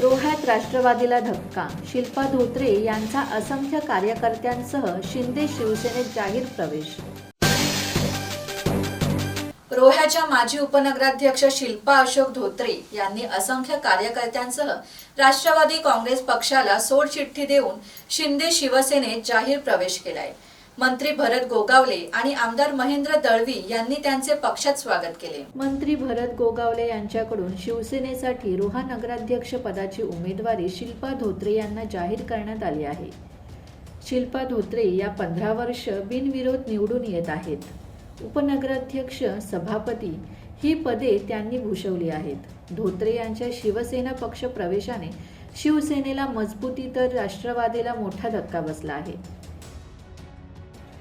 रोह्यात राष्ट्रवादीला धक्का शिल्पा धोत्रे यांचा असंख्य कार्यकर्त्यांसह शिंदे शिवसेनेत जाहीर प्रवेश. रोह्याच्या माजी उपनगराध्यक्ष शिल्पा अशोक धोत्रे यांनी असंख्य कार्यकर्त्यांसह राष्ट्रवादी काँग्रेस पक्षाला सोडचिठ्ठी देऊन शिंदे शिवसेनेत जाहीर प्रवेश केलाय. मंत्री भरत गोगावले आणि आमदार महेंद्र दळवी यांनी त्यांचे पक्षात स्वागत केले. मंत्री भरत गोगावले यांच्याकडून शिवसेनेसाठी रोहा नगराध्यक्ष पदाची उमेदवारी शिल्पा धोत्रे यांना जाहीर करण्यात आली आहे. शिल्पा धोत्रे या पंधरा वर्ष बिनविरोध निवडून येत आहेत. उपनगराध्यक्ष सभापती ही पदे त्यांनी भूषवली आहेत. धोत्रे यांच्या शिवसेना पक्ष प्रवेशाने शिवसेनेला मजबूती तर राष्ट्रवादीला मोठा धक्का बसला आहे.